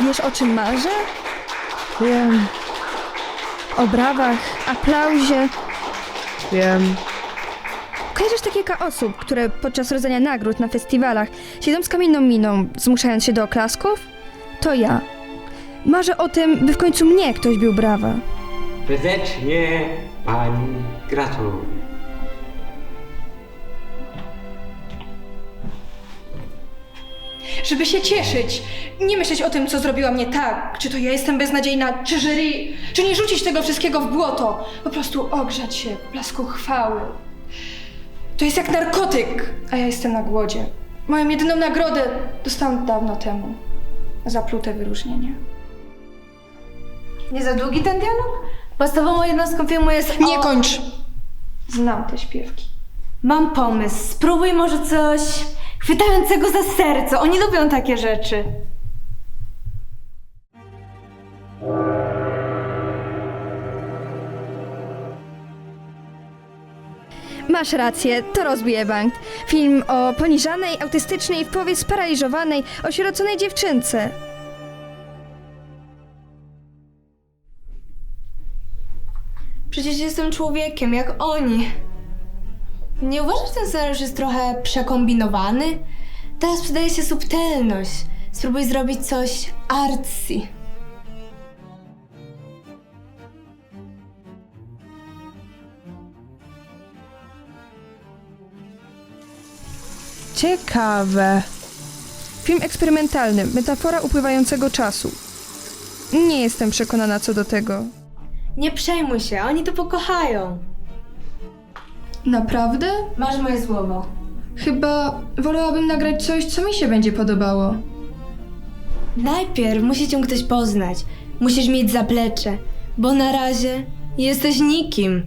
Wiesz o czym marzę? Wiem, O brawach, aplauzie. wiem. Kojarzysz tak kilka osób, które podczas rozdania nagród na festiwalach siedzą z kamienną miną, zmuszając się do oklasków? To ja. Marzę o tym, by w końcu mnie ktoś bił brawa. Serdecznie pani gratuluję. Żeby się cieszyć, nie myśleć o tym, co zrobiłam nie tak, czy to ja jestem beznadziejna, czy jury, czy nie rzucić tego wszystkiego w błoto. Po prostu ogrzać się w blasku chwały. To jest jak narkotyk, a ja jestem na głodzie. Moją jedyną nagrodę dostałam dawno temu. Zaplute wyróżnienie. Nie za długi ten dialog? Podstawową jednostką filmu jest Nie o... kończ! Znam te śpiewki. Mam pomysł. Spróbuj może coś chwytającego za serce. Oni lubią takie rzeczy. Masz rację, to rozbije bank. Film o poniżanej, autystycznej, w połowie sparaliżowanej, osieroconej dziewczynce. Przecież jestem człowiekiem, jak oni. Nie uważasz, że ten scenariusz jest trochę przekombinowany? Teraz przydaje się subtelność. Spróbuj zrobić coś artsy. Ciekawe. Film eksperymentalny, metafora upływającego czasu. Nie jestem przekonana co do tego. Nie przejmuj się, oni to pokochają. Naprawdę? Masz moje słowo. Chyba wolałabym nagrać coś, co mi się będzie podobało. Najpierw musi cię ktoś poznać. Musisz mieć zaplecze, bo na razie jesteś nikim.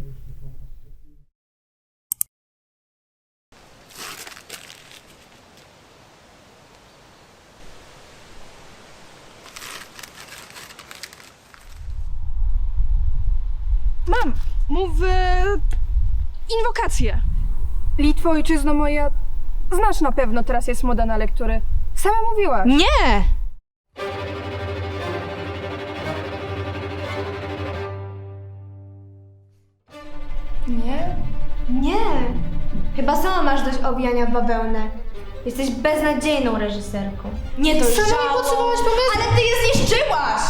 Mam! Mów e, inwokację. Litwo, ojczyzno moja, znasz na pewno, teraz jest moda na lektury. Sama mówiłaś. Nie! Nie? Nie! Chyba sama masz dość owijania w bawełnę. Jesteś beznadziejną reżyserką. Nie dość Sama mi żałą, podsuwałaś pomysł. Ale ty je zniszczyłaś!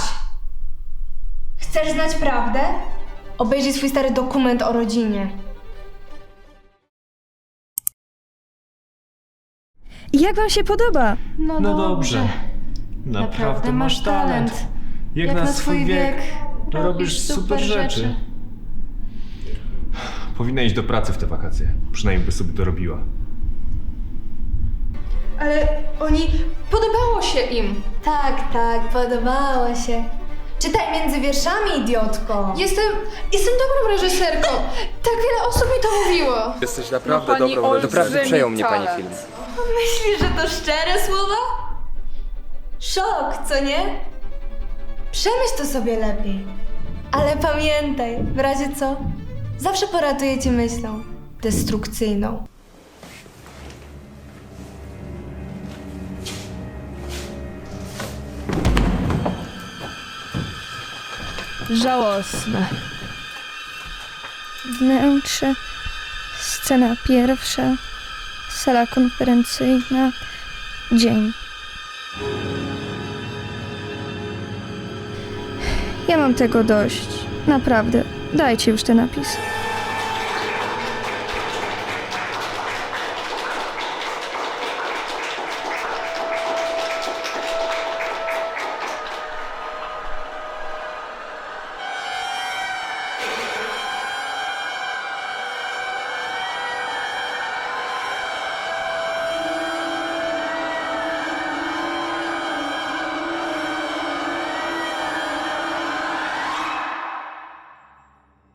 Chcesz znać prawdę? Obejrzyj swój stary dokument o rodzinie. I jak wam się podoba? No, No dobrze. Naprawdę masz talent. Jak, na swój wiek robisz super rzeczy. Powinna iść do pracy w te wakacje. Przynajmniej by sobie to robiła. Ale oni... Podobało się im. Tak, tak, podobało się. Czytaj między wierszami, idiotko. Jestem... Jestem dobrą reżyserką. tak wiele osób mi to mówiło. Jesteś naprawdę dobrą Naprawdę przejął mnie pani film. Myślisz, że to szczere słowa? Szok, co nie? Przemyśl to sobie lepiej. Ale pamiętaj, w razie co, zawsze poratuję cię myślą destrukcyjną. Żałosne. Wnętrze, scena pierwsza, sala konferencyjna, dzień. Ja mam tego dość. Naprawdę. Dajcie już ten napis.